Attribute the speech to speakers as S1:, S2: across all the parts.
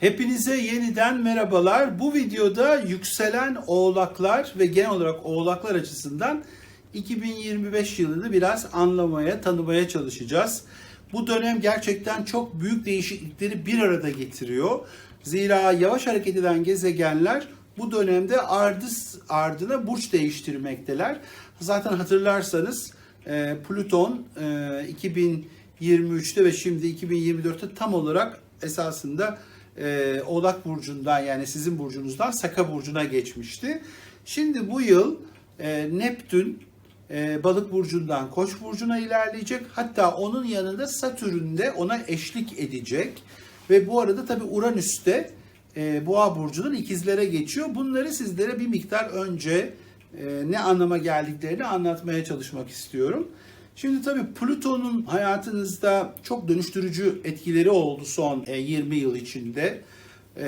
S1: Hepinize yeniden merhabalar. Bu videoda yükselen oğlaklar ve genel olarak oğlaklar açısından 2025 yılını biraz anlamaya, tanımaya çalışacağız. Bu dönem gerçekten çok büyük değişiklikleri bir arada getiriyor. Zira yavaş hareket eden gezegenler bu dönemde ardı ardına burç değiştirmekteler. Zaten hatırlarsanız e, Plüton e, 2023'te ve şimdi 2024'te tam olarak esasında e, Oğlak Burcu'ndan yani sizin burcunuzdan Saka Burcu'na geçmişti. Şimdi bu yıl e, Neptün e, Balık Burcu'ndan Koç Burcu'na ilerleyecek. Hatta onun yanında Satürn de ona eşlik edecek. Ve bu arada tabi Uranüs de e, Boğa Burcu'ndan ikizlere geçiyor. Bunları sizlere bir miktar önce e, ne anlama geldiklerini anlatmaya çalışmak istiyorum. Şimdi tabii Plüton'un hayatınızda çok dönüştürücü etkileri oldu son e, 20 yıl içinde. E,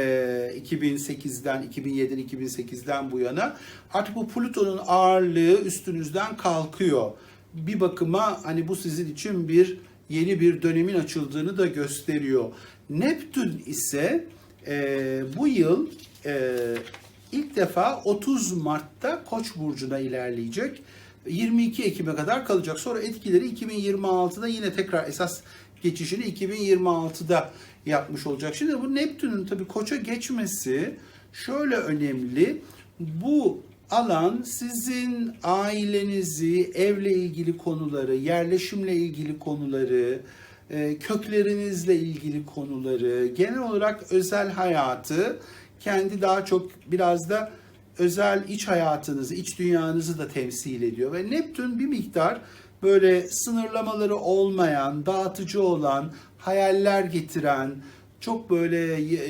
S1: 2008'den, 2007'den, 2008'den bu yana. Artık bu Plüton'un ağırlığı üstünüzden kalkıyor. Bir bakıma hani bu sizin için bir yeni bir dönemin açıldığını da gösteriyor. Neptün ise e, bu yıl e, ilk defa 30 Mart'ta Koç burcuna ilerleyecek. 22 Ekim'e kadar kalacak. Sonra etkileri 2026'da yine tekrar esas geçişini 2026'da yapmış olacak. Şimdi bu Neptün'ün tabii Koç'a geçmesi şöyle önemli. Bu alan sizin ailenizi, evle ilgili konuları, yerleşimle ilgili konuları, e, köklerinizle ilgili konuları, genel olarak özel hayatı kendi daha çok biraz da özel iç hayatınızı, iç dünyanızı da temsil ediyor. Ve Neptün bir miktar böyle sınırlamaları olmayan, dağıtıcı olan, hayaller getiren, çok böyle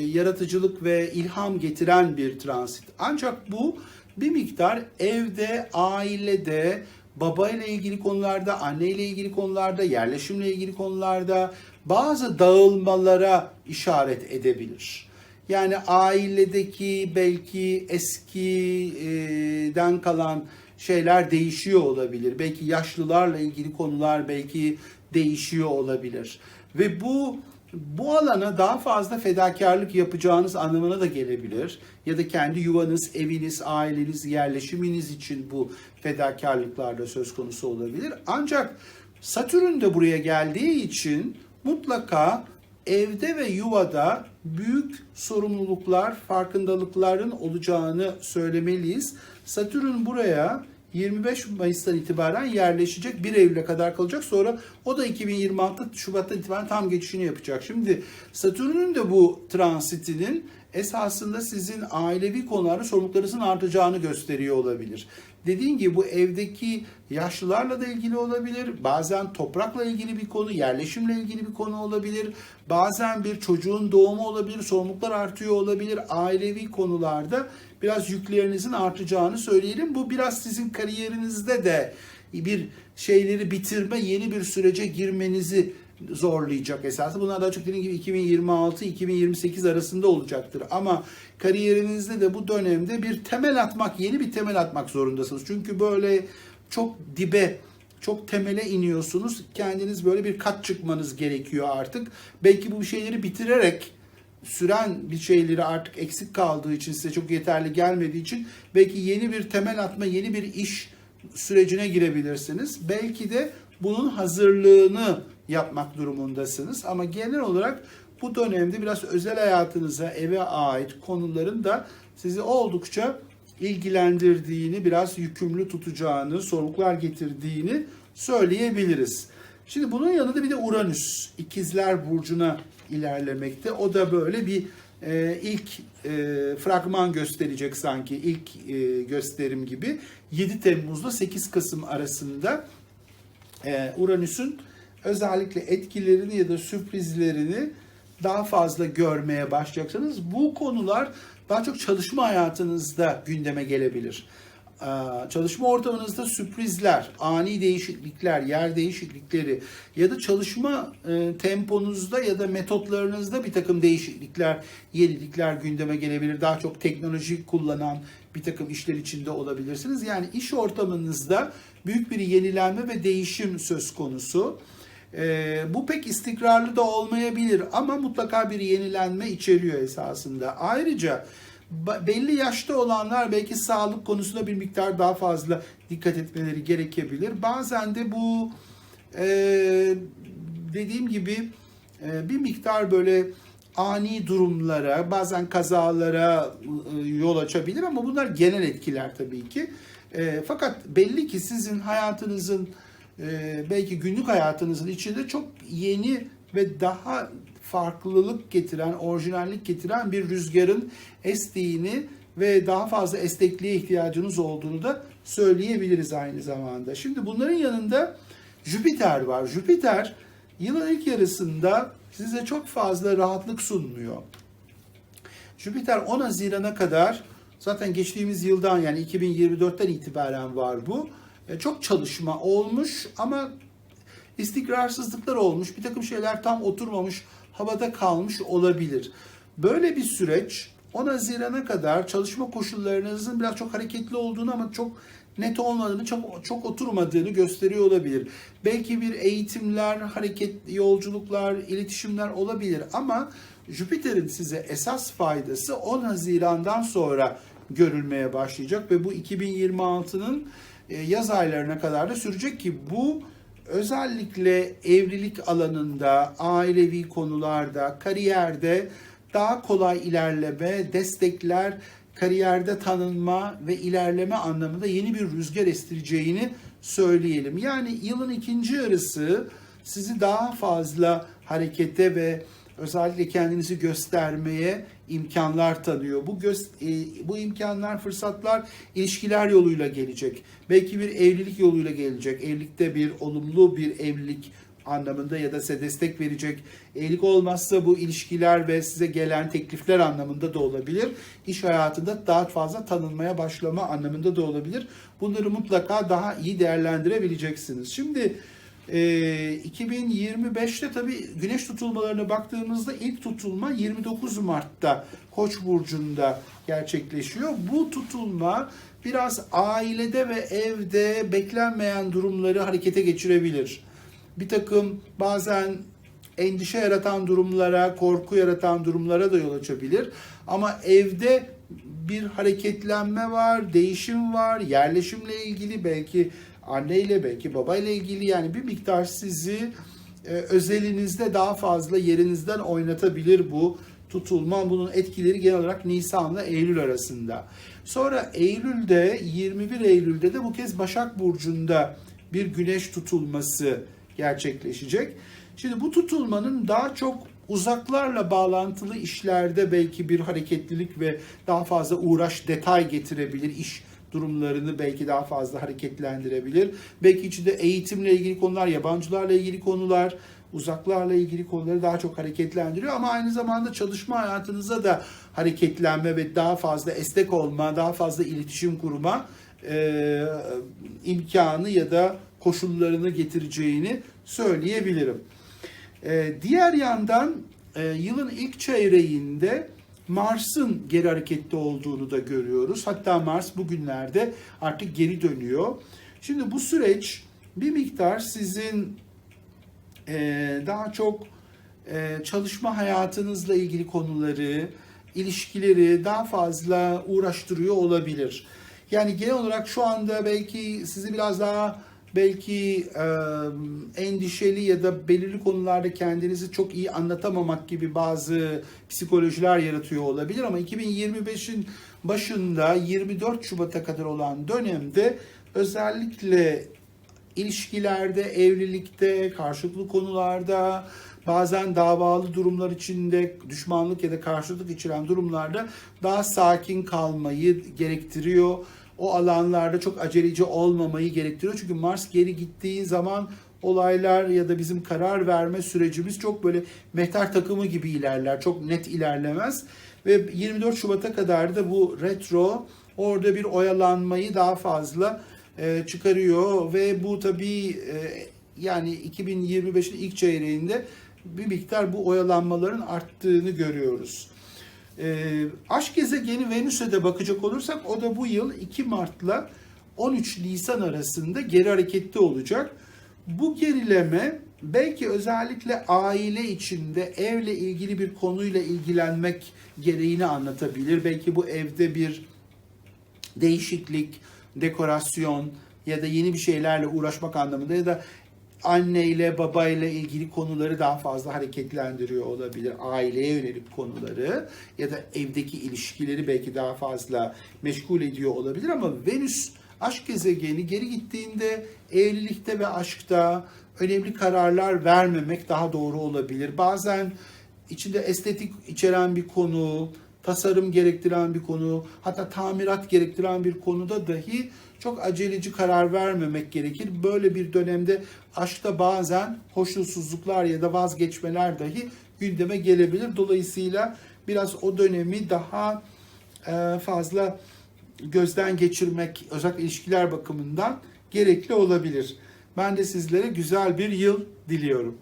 S1: yaratıcılık ve ilham getiren bir transit. Ancak bu bir miktar evde, ailede, babayla ilgili konularda, anneyle ilgili konularda, yerleşimle ilgili konularda bazı dağılmalara işaret edebilir. Yani ailedeki belki eskiden kalan şeyler değişiyor olabilir. Belki yaşlılarla ilgili konular belki değişiyor olabilir. Ve bu bu alana daha fazla fedakarlık yapacağınız anlamına da gelebilir. Ya da kendi yuvanız, eviniz, aileniz, yerleşiminiz için bu fedakarlıklar da söz konusu olabilir. Ancak Satürn de buraya geldiği için mutlaka evde ve yuvada büyük sorumluluklar, farkındalıkların olacağını söylemeliyiz. Satürn buraya 25 Mayıs'tan itibaren yerleşecek. 1 Eylül'e kadar kalacak. Sonra o da 2026 Şubat'tan itibaren tam geçişini yapacak. Şimdi Satürn'ün de bu transitinin esasında sizin ailevi konularda sorumluluklarınızın artacağını gösteriyor olabilir. Dediğim gibi bu evdeki yaşlılarla da ilgili olabilir. Bazen toprakla ilgili bir konu, yerleşimle ilgili bir konu olabilir. Bazen bir çocuğun doğumu olabilir, sorumluluklar artıyor olabilir. Ailevi konularda biraz yüklerinizin artacağını söyleyelim. Bu biraz sizin kariyerinizde de bir şeyleri bitirme, yeni bir sürece girmenizi zorlayacak esasında. Bunlar daha çok dediğim gibi 2026-2028 arasında olacaktır. Ama kariyerinizde de bu dönemde bir temel atmak, yeni bir temel atmak zorundasınız. Çünkü böyle çok dibe, çok temele iniyorsunuz. Kendiniz böyle bir kat çıkmanız gerekiyor artık. Belki bu şeyleri bitirerek süren bir şeyleri artık eksik kaldığı için size çok yeterli gelmediği için belki yeni bir temel atma, yeni bir iş sürecine girebilirsiniz. Belki de bunun hazırlığını yapmak durumundasınız. Ama genel olarak bu dönemde biraz özel hayatınıza, eve ait konuların da sizi oldukça ilgilendirdiğini, biraz yükümlü tutacağını, soruklar getirdiğini söyleyebiliriz. Şimdi bunun yanında bir de Uranüs, İkizler Burcu'na ilerlemekte. O da böyle bir e, ilk e, fragman gösterecek sanki, ilk e, gösterim gibi. 7 Temmuz'da 8 Kasım arasında e, Uranüs'ün özellikle etkilerini ya da sürprizlerini daha fazla görmeye başlayacaksınız. Bu konular daha çok çalışma hayatınızda gündeme gelebilir. Çalışma ortamınızda sürprizler, ani değişiklikler, yer değişiklikleri ya da çalışma temponuzda ya da metotlarınızda bir takım değişiklikler, yenilikler gündeme gelebilir. Daha çok teknoloji kullanan bir takım işler içinde olabilirsiniz. Yani iş ortamınızda büyük bir yenilenme ve değişim söz konusu. E, bu pek istikrarlı da olmayabilir ama mutlaka bir yenilenme içeriyor esasında. Ayrıca belli yaşta olanlar belki sağlık konusunda bir miktar daha fazla dikkat etmeleri gerekebilir. Bazen de bu e, dediğim gibi e, bir miktar böyle ani durumlara, bazen kazalara e, yol açabilir ama bunlar genel etkiler tabii ki. E, fakat belli ki sizin hayatınızın e, belki günlük hayatınızın içinde çok yeni ve daha farklılık getiren, orijinallik getiren bir rüzgarın estiğini ve daha fazla esnekliğe ihtiyacınız olduğunu da söyleyebiliriz aynı zamanda. Şimdi bunların yanında Jüpiter var. Jüpiter yılın ilk yarısında size çok fazla rahatlık sunmuyor. Jüpiter 10 Haziran'a kadar zaten geçtiğimiz yıldan yani 2024'ten itibaren var bu. Çok çalışma olmuş ama istikrarsızlıklar olmuş. Bir takım şeyler tam oturmamış, havada kalmış olabilir. Böyle bir süreç 10 Haziran'a kadar çalışma koşullarınızın biraz çok hareketli olduğunu ama çok net olmadığını, çok, çok oturmadığını gösteriyor olabilir. Belki bir eğitimler, hareket, yolculuklar, iletişimler olabilir ama Jüpiter'in size esas faydası 10 Haziran'dan sonra görülmeye başlayacak ve bu 2026'nın e, yaz aylarına kadar da sürecek ki bu özellikle evlilik alanında, ailevi konularda, kariyerde daha kolay ilerleme, destekler, kariyerde tanınma ve ilerleme anlamında yeni bir rüzgar estireceğini söyleyelim. Yani yılın ikinci yarısı sizi daha fazla harekete ve özellikle kendinizi göstermeye imkanlar tanıyor. Bu göz, e, bu imkanlar, fırsatlar ilişkiler yoluyla gelecek. Belki bir evlilik yoluyla gelecek. Evlilikte bir olumlu bir evlilik anlamında ya da size destek verecek. Evlilik olmazsa bu ilişkiler ve size gelen teklifler anlamında da olabilir. İş hayatında daha fazla tanınmaya başlama anlamında da olabilir. Bunları mutlaka daha iyi değerlendirebileceksiniz. Şimdi e, 2025'te tabii güneş tutulmalarına baktığımızda ilk tutulma 29 Mart'ta Koç burcunda gerçekleşiyor. Bu tutulma biraz ailede ve evde beklenmeyen durumları harekete geçirebilir. Bir takım bazen endişe yaratan durumlara, korku yaratan durumlara da yol açabilir. Ama evde bir hareketlenme var, değişim var, yerleşimle ilgili belki anneyle belki babayla ilgili yani bir miktar sizi e, özelinizde daha fazla yerinizden oynatabilir bu tutulma. Bunun etkileri genel olarak Nisan'la Eylül arasında. Sonra Eylül'de 21 Eylül'de de bu kez Başak Burcu'nda bir güneş tutulması gerçekleşecek. Şimdi bu tutulmanın daha çok uzaklarla bağlantılı işlerde belki bir hareketlilik ve daha fazla uğraş detay getirebilir. İş durumlarını belki daha fazla hareketlendirebilir. Belki içinde eğitimle ilgili konular, yabancılarla ilgili konular, uzaklarla ilgili konuları daha çok hareketlendiriyor ama aynı zamanda çalışma hayatınıza da hareketlenme ve daha fazla esnek olma, daha fazla iletişim kurma e, imkanı ya da koşullarını getireceğini söyleyebilirim. E, diğer yandan e, yılın ilk çeyreğinde Mars'ın geri harekette olduğunu da görüyoruz. Hatta Mars bugünlerde artık geri dönüyor. Şimdi bu süreç bir miktar sizin e, daha çok e, çalışma hayatınızla ilgili konuları, ilişkileri daha fazla uğraştırıyor olabilir. Yani genel olarak şu anda belki sizi biraz daha belki e, endişeli ya da belirli konularda kendinizi çok iyi anlatamamak gibi bazı psikolojiler yaratıyor olabilir ama 2025'in başında 24 Şubat'a kadar olan dönemde özellikle ilişkilerde, evlilikte, karşılıklı konularda, bazen davalı durumlar içinde, düşmanlık ya da karşılık içeren durumlarda daha sakin kalmayı gerektiriyor. O alanlarda çok aceleci olmamayı gerektiriyor. Çünkü Mars geri gittiği zaman olaylar ya da bizim karar verme sürecimiz çok böyle mehter takımı gibi ilerler. Çok net ilerlemez. Ve 24 Şubat'a kadar da bu retro orada bir oyalanmayı daha fazla e, çıkarıyor ve bu tabii e, yani 2025'in ilk çeyreğinde bir miktar bu oyalanmaların arttığını görüyoruz. E, aşk gezegeni Venüs'e de bakacak olursak o da bu yıl 2 Mart'la 13 Nisan arasında geri harekette olacak. Bu gerileme belki özellikle aile içinde evle ilgili bir konuyla ilgilenmek gereğini anlatabilir. Belki bu evde bir değişiklik, dekorasyon ya da yeni bir şeylerle uğraşmak anlamında ya da anneyle babayla ilgili konuları daha fazla hareketlendiriyor olabilir. Aileye yönelik konuları ya da evdeki ilişkileri belki daha fazla meşgul ediyor olabilir ama Venüs aşk gezegeni geri gittiğinde evlilikte ve aşkta önemli kararlar vermemek daha doğru olabilir. Bazen içinde estetik içeren bir konu, tasarım gerektiren bir konu, hatta tamirat gerektiren bir konuda dahi çok aceleci karar vermemek gerekir. Böyle bir dönemde aşkta bazen hoşnutsuzluklar ya da vazgeçmeler dahi gündeme gelebilir. Dolayısıyla biraz o dönemi daha e, fazla gözden geçirmek özellikle ilişkiler bakımından gerekli olabilir. Ben de sizlere güzel bir yıl diliyorum.